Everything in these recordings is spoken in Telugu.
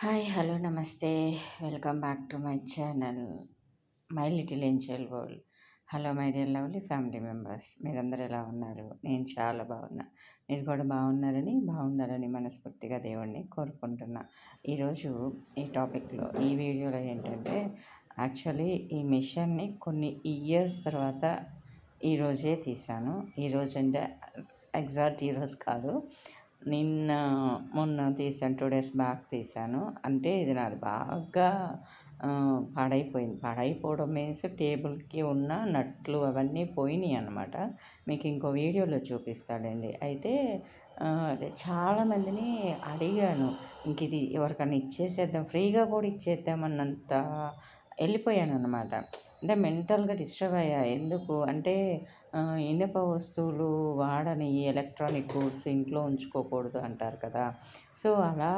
హాయ్ హలో నమస్తే. Welcome back to my channel my little angel world. Hello my dear lovely family members. మీరందరూ ఎలా ఉన్నారు? నేను చాలా బాగున్నా. మీరు కూడా బాగున్నారని బాగుండాలని మనస్ఫూర్తిగా దేవుణ్ణి కోరుకుంటున్నా. ఈరోజు ఈ టాపిక్లో ఈ వీడియోలో ఏంటంటే యాక్చువల్లీ ఈ మిషన్ని కొన్ని ఇయర్స్ తర్వాత ఈరోజే తీశాను. ఈరోజు అంటే ఎగ్జాక్ట్ ఈరోజు కాదు. నిన్న మొన్న తీసాను టూ డేస్ బ్యాక్ తీసాను అంటే ఇది నాది బాగా పాడైపోయింది. పాడైపోవడం మీన్స్ టేబుల్కి ఉన్న నట్లు అవన్నీ పోయినాయి అనమాట మీకు ఇంకో వీడియోలో చూపిస్తాడండి అయితే చాలామందిని అడిగాను. ఇంక ఇది ఎవరికైనా ఇచ్చేసేద్దాం ఫ్రీగా కూడా ఇచ్చేద్దామన్నంత వెళ్ళిపోయాను అనమాట అంటే మెంటల్గా డిస్టర్బ్ అయ్యా. ఎందుకు? అంటే ఇనుప వస్తువులు వాడని ఎలక్ట్రానిక్ గూడ్స్ ఇంట్లో ఉంచుకోకూడదు అంటారు కదా. సో అలా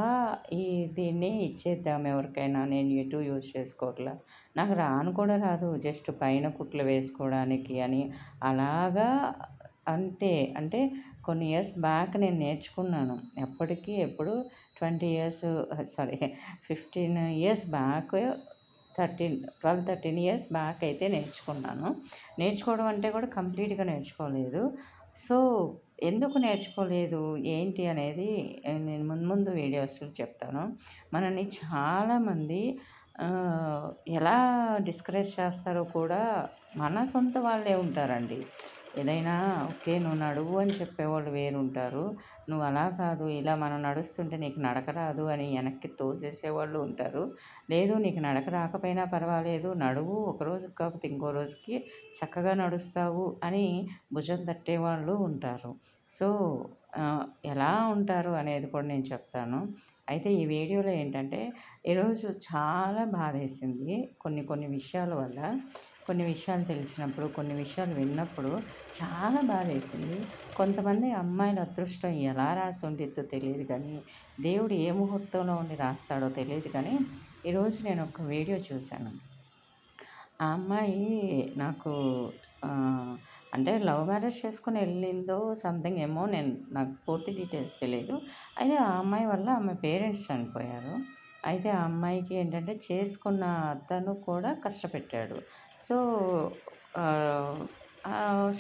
ఈ దీన్ని ఇచ్చేద్దాం ఎవరికైనా. నేను ఎటు యూజ్ చేసుకోవట్లా. నాకు రాను కూడా రాదు. జస్ట్ పైన కుట్లు వేసుకోవడానికి అని. అలాగా అంతే. అంటే కొన్ని ఇయర్స్ బ్యాక్ నేను నేర్చుకున్నాను. ఎప్పటికీ ఎప్పుడు twenty years sorry fifteen years back thirteen twelve thirteen years back అయితే నేర్చుకున్నాను. నేర్చుకోవడం అంటే కూడా కంప్లీట్గా నేర్చుకోలేదు. సో ఎందుకు నేర్చుకోలేదు? ఏంటి అనేది నేను ముందు ముందు వీడియోస్లో చెప్తాను. మనల్ని చాలామంది ఎలా డిస్కరేజ్ చేస్తారో కూడా మన సొంత వాళ్ళే ఉంటారండి. ఏదైనా ఓకే నువ్వు నడువు అని చెప్పేవాళ్ళు వేరుంటారు. నువ్వు అలా కాదు ఇలా మనం నడుస్తుంటే నీకు నడక రాదు అని వెనక్కి తోసేసేవాళ్ళు ఉంటారు. లేదు నీకు నడక రాకపోయినా పర్వాలేదు నడువు ఒకరోజు కాకపోతే ఇంకో రోజుకి చక్కగా నడుస్తావు అని భుజం తట్టేవాళ్ళు ఉంటారు. సో ఎలా ఉంటారు అనేది కూడా నేను చెప్తాను. అయితే ఈ వీడియోలో ఏంటంటే ఈరోజు చాలా బాధేసింది. కొన్ని కొన్ని విషయాల వల్ల కొన్ని విషయాలు తెలిసినప్పుడు కొన్ని విషయాలు విన్నప్పుడు చాలా బాధేసింది. కొంతమంది అమ్మాయిల అదృష్టం ఎలా రాసి ఉండిద్దో తెలియదు కానీ దేవుడు ఏ ముహూర్తంలో ఉండి రాస్తాడో తెలియదు కానీ ఈరోజు నేను ఒక వీడియో చూశాను. ఆ అమ్మాయి నాకు అంటే లవ్ మ్యారేజ్ చేసుకుని వెళ్ళిందో సంథింగ్ ఏమో నేను నాకు పూర్తి డీటెయిల్స్ తెలియదు అయితే ఆ అమ్మాయి వల్ల ఆమె పేరెంట్స్ చనిపోయారు. అయితే ఆ అమ్మాయికి ఏంటంటే చేసుకున్న అతను కూడా కష్టపెట్టాడు. సో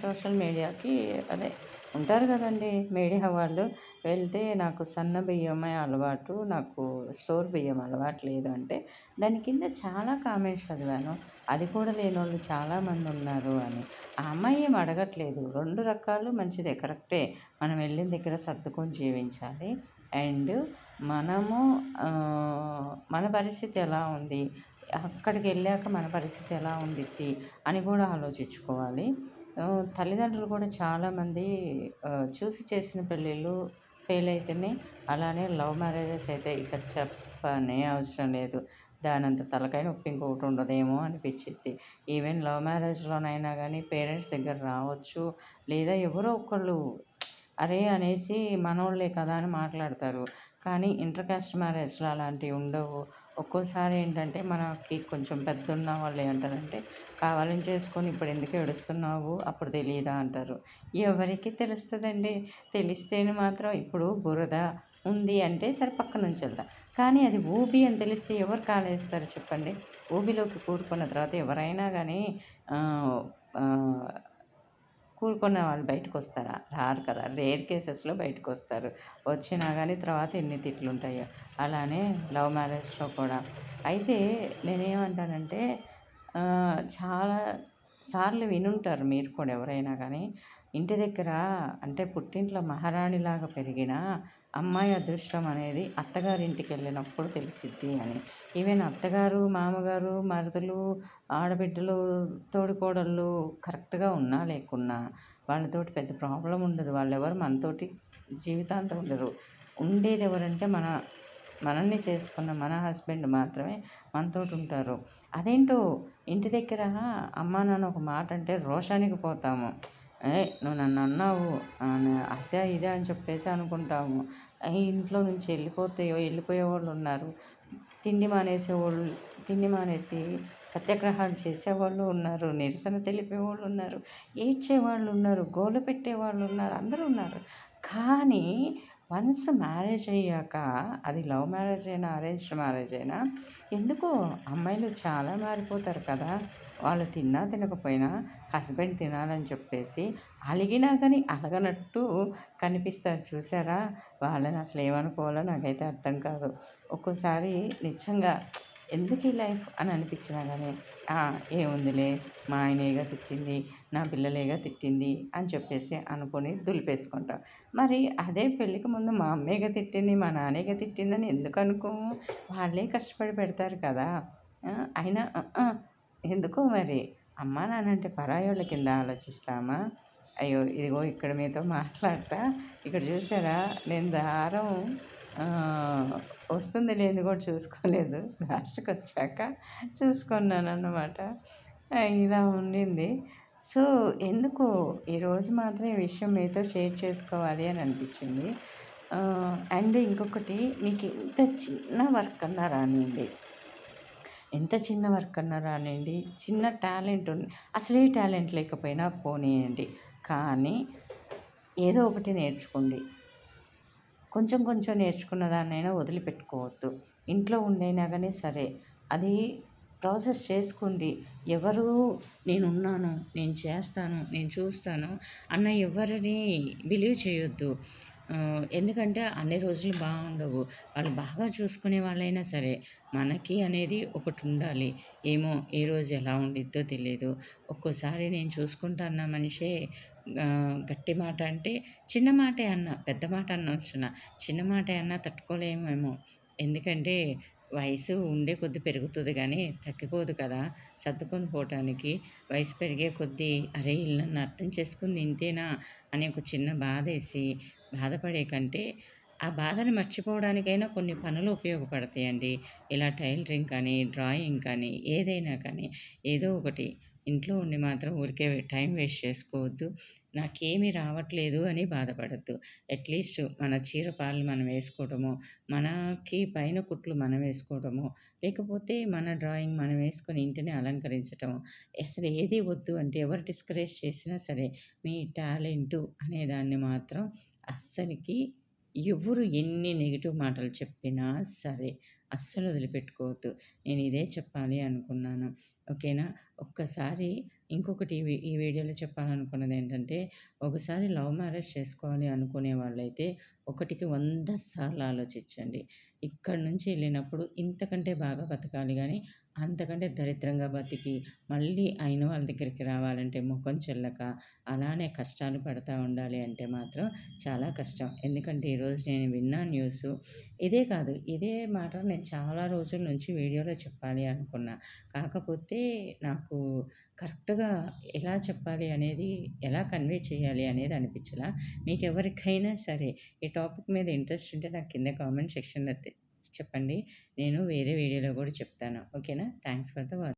సోషల్ మీడియాకి అదే ఉంటారు కదండి మీడియా వాళ్ళు వెళ్తే నాకు సన్న బియ్యమే అలవాటు నాకు స్టోర్ బియ్యం అలవాటు లేదు అంటే దాని కింద చాలా కామెంట్స్ చదివాను. అది కూడా లేని వాళ్ళు చాలామంది ఉన్నారు అని. ఆ అమ్మాయి ఏం అడగట్లేదు. రెండు రకాలు మంచిదే కరెక్టే. మనం వెళ్ళిన దగ్గర సర్దుకొని జీవించాలి. అండ్ మనము మన పరిస్థితి ఎలా ఉంది? అక్కడికి వెళ్ళాక మన పరిస్థితి ఎలా ఉండిద్ది అని కూడా ఆలోచించుకోవాలి. తల్లిదండ్రులు కూడా చాలామంది చూసి చేసిన పెళ్ళిళ్ళు ఫెయిల్ అయితేనే అలానే లవ్ మ్యారేజెస్ అయితే ఇక చెప్పనే అవసరం లేదు. దానంత తలకాయ నొప్పి ఇంకొకటి ఉండదేమో అనిపించింది ఈవెన్ లవ్ మ్యారేజ్లోనైనా కానీ పేరెంట్స్ దగ్గర రావచ్చు లేదా ఎవరో ఒకళ్ళు అరే అనేసి మనోళ్ళే కదా అని మాట్లాడతారు. కానీ ఇంటర్ కాస్ట్ మ్యారేజ్లో అలాంటివి ఉండవు. ఒక్కోసారి ఏంటంటే మనకి కొంచెం పెద్ద ఉన్న వాళ్ళు ఏమంటారంటే కావాలని చేసుకొని ఇప్పుడు ఎందుకు ఏడుస్తున్నావు? అప్పుడు తెలియదా అంటారు. ఎవరికి తెలుస్తుందండి. తెలిస్తేనే మాత్రం ఇప్పుడు బురద ఉంది అంటే సరే పక్క నుంచి వెళ్దాం. కానీ అది ఊబి అని తెలిస్తే ఎవరు కాలేస్తారు చెప్పండి? ఊబిలోకి కూరుకున్న తర్వాత ఎవరైనా కానీ కూరుకున్న వాళ్ళు బయటకు వస్తారా రారు కదా. రేర్ కేసెస్లో బయటకు వస్తారు వచ్చినా కానీ తర్వాత ఎన్ని తిట్లు ఉంటాయో అలానే లవ్ మ్యారేజ్లో కూడా. అయితే నేనేమంటానంటే చాలా సార్లు వినుంటారు మీరు కూడా ఎవరైనా కానీ ఇంటి దగ్గర అంటే పుట్టింట్లో మహారాణిలాగా పెరిగిన అమ్మాయి అదృష్టం అనేది అత్తగారింటికి వెళ్ళినప్పుడు తెలిసిద్ది అని. ఈవెన్ అత్తగారు మామగారు మరదలు ఆడబిడ్డలు తోడికోడళ్ళు కరెక్ట్గా ఉన్నా లేకున్నా వాళ్ళతోటి పెద్ద ప్రాబ్లం ఉండదు. వాళ్ళు ఎవరు మనతోటి జీవితాంతం ఉండరు. ఉండేది ఎవరంటే మన మనల్ని చేసుకున్న మన హస్బెండ్ మాత్రమే మనతోటి ఉంటారు. అదేంటో ఇంటి దగ్గర అమ్మా నాన్న ఒక మాట అంటే రోషానికి పోతాము. ఏ నువ్వు నన్ను అన్నావు. అదే ఇదే అని చెప్పేసి అనుకుంటాము. ఇంట్లో నుంచి వెళ్ళిపోతే వెళ్ళిపోయే వాళ్ళు ఉన్నారు. తిండి మానేసేవాళ్ళు తిండి మానేసి సత్యాగ్రహాలు చేసేవాళ్ళు ఉన్నారు. నిరసన తెలిపేవాళ్ళు ఉన్నారు. ఏడ్చేవాళ్ళు ఉన్నారు. గోల పెట్టేవాళ్ళు ఉన్నారు. అందరూ ఉన్నారు. కానీ వన్స్ మ్యారేజ్ అయ్యాక అది లవ్ మ్యారేజ్ అయినా అరేంజ్డ్ మ్యారేజ్ అయినా ఎందుకో అమ్మాయిలు చాలా మారిపోతారు కదా. వాళ్ళు తిన్నా తినకపోయినా హస్బెండ్ తినాలని చెప్పేసి అలిగినా కానీ అలగనట్టు కనిపిస్తారు. చూసారా? వాళ్ళని అసలు ఏమనుకోవాలో నాకైతే అర్థం కాదు. ఒక్కోసారి నిజంగా ఎందుకు ఈ లైఫ్ అని అనిపించినా కానీ ఏముందిలే మా ఆయనేగా తిట్టింది నా పిల్లలేగా తిట్టింది అని చెప్పేసి అనుకొని దులిపేసుకుంటాం. మరి అదే పెళ్ళికి ముందు మా అమ్మేగా తిట్టింది మా నాన్నేగా తిట్టిందని ఎందుకు అనుకోము వాళ్ళే కష్టపడి పెడతారు కదా. అయినా ఎందుకో మరి? అమ్మా నాన్న అంటే పరాయోళ్ళ కింద ఆలోచిస్తామా? అయ్యో ఇదిగో ఇక్కడ మీతో మాట్లాడతా. ఇక్కడ చూసారా నేను దారం వస్తుంది లేదు కూడా చూసుకోలేదు. లాస్ట్కి వచ్చాక చూసుకున్నాను అన్నమాట ఇలా ఉండింది. సో ఎందుకు ఈరోజు మాత్రం ఈ విషయం మీతో షేర్ చేసుకోవాలి అని అనిపించింది? అండ్ ఇంకొకటి మీకు ఎంత చిన్న వర్క్ అన్నా రానివ్వండి ఎంత చిన్న వర్క్ అన్నా రానివ్వండి చిన్న టాలెంట్ ఉంది అసలే టాలెంట్ లేకపోయినా పోనీయండి. కానీ ఏదో ఒకటి నేర్చుకోండి. కొంచెం కొంచెం నేర్చుకున్న దాన్నైనా వదిలిపెట్టుకోవద్దు. ఇంట్లో ఉండైనా కానీ సరే అది ప్రాసెస్ చేసుకోండి. ఎవరు నేనున్నాను నేను చేస్తాను నేను చూస్తాను అన్న ఎవరిని బిలీవ్ చేయొద్దు. ఎందుకంటే అన్ని రోజులు బాగుండవు. వాళ్ళు బాగా చూసుకునే వాళ్ళైనా సరే మనకి అనేది ఒకటి ఉండాలి. ఏమో ఏ రోజు ఎలా ఉండిద్దో తెలియదు ఒక్కోసారి నేను చూసుకుంటా అన్న మనిషే గట్టి మాట అంటే చిన్న మాటే అన్న పెద్ద మాట అనవసరం చిన్న మాటే అన్నా తట్టుకోలేమేమో. ఎందుకంటే వయసు ఉండే కొద్ది పెరుగుతుంది కానీ తగ్గిపోదు కదా. సర్దుకొని పోవటానికి వయసు పెరిగే కొద్దీ అరే నన్ను అర్థం చేసుకుని ఇంతేనా అని ఒక చిన్న బాధ వేసి బాధపడే కంటే ఆ బాధని మర్చిపోవడానికైనా కొన్ని పనులు ఉపయోగపడతాయండి. ఇలా టైలరింగ్ కానీ డ్రాయింగ్ కానీ ఏదైనా కానీ ఏదో ఒకటి. ఇంట్లో ఉండి మాత్రం ఊరికే టైం వేస్ట్ చేసుకోవద్దు. నాకేమీ రావట్లేదు అని బాధపడద్దు. అట్లీస్ట్ మన చీరపాలు మనం వేసుకోవడము మనకి పైన కుట్లు మనం వేసుకోవడము లేకపోతే మన డ్రాయింగ్ మనం వేసుకొని ఇంటిని అలంకరించటము అసలు ఏది వద్దు అంటే ఎవరు డిస్కరేజ్ చేసినా సరే మీ టాలెంటు అనేదాన్ని మాత్రం అస్సలకి ఎవరు ఎన్ని నెగిటివ్ మాటలు చెప్పినా సరే అస్సలు వదిలిపెట్టుకోవద్దు. నేను ఇదే చెప్పాలి అనుకున్నాను. ఓకేనా? ఒక్కసారి ఇంకొకటి ఈ వీడియోలో చెప్పాలనుకున్నది ఏంటంటే ఒకసారి లవ్ మ్యారేజ్ చేసుకోవాలి అనుకునే వాళ్ళైతే ఒకటికి వంద సార్లు ఆలోచించండి. ఇక్కడ నుంచి వెళ్ళినప్పుడు ఇంతకంటే బాగా బతకాలి కానీ అంతకంటే దరిద్రంగా బతికి మళ్ళీ అయిన వాళ్ళ దగ్గరికి రావాలంటే ముఖం చెల్లక అలానే కష్టాలు పడతా ఉండాలి అంటే మాత్రం చాలా కష్టం. ఎందుకంటే ఈరోజు నేను విన్నా న్యూస్ ఇదే కాదు ఇదే మాట నేను చాలా రోజుల నుంచి వీడియోలో చెప్పాలి అనుకున్నా. కాకపోతే నాకు కరెక్ట్గా ఎలా చెప్పాలి అనేది ఎలా కన్వే చేయాలి అనేది అనిపించలా. మీకు ఎవరికైనా సరే ఈ టాపిక్ మీద ఇంట్రెస్ట్ ఉంటే నాకు కింద కామెంట్ సెక్షన్లో చెప్పండి. నేను వేరే వీడియోలో కూడా చెప్తాను. ఓకేనా? Thanks for the watch.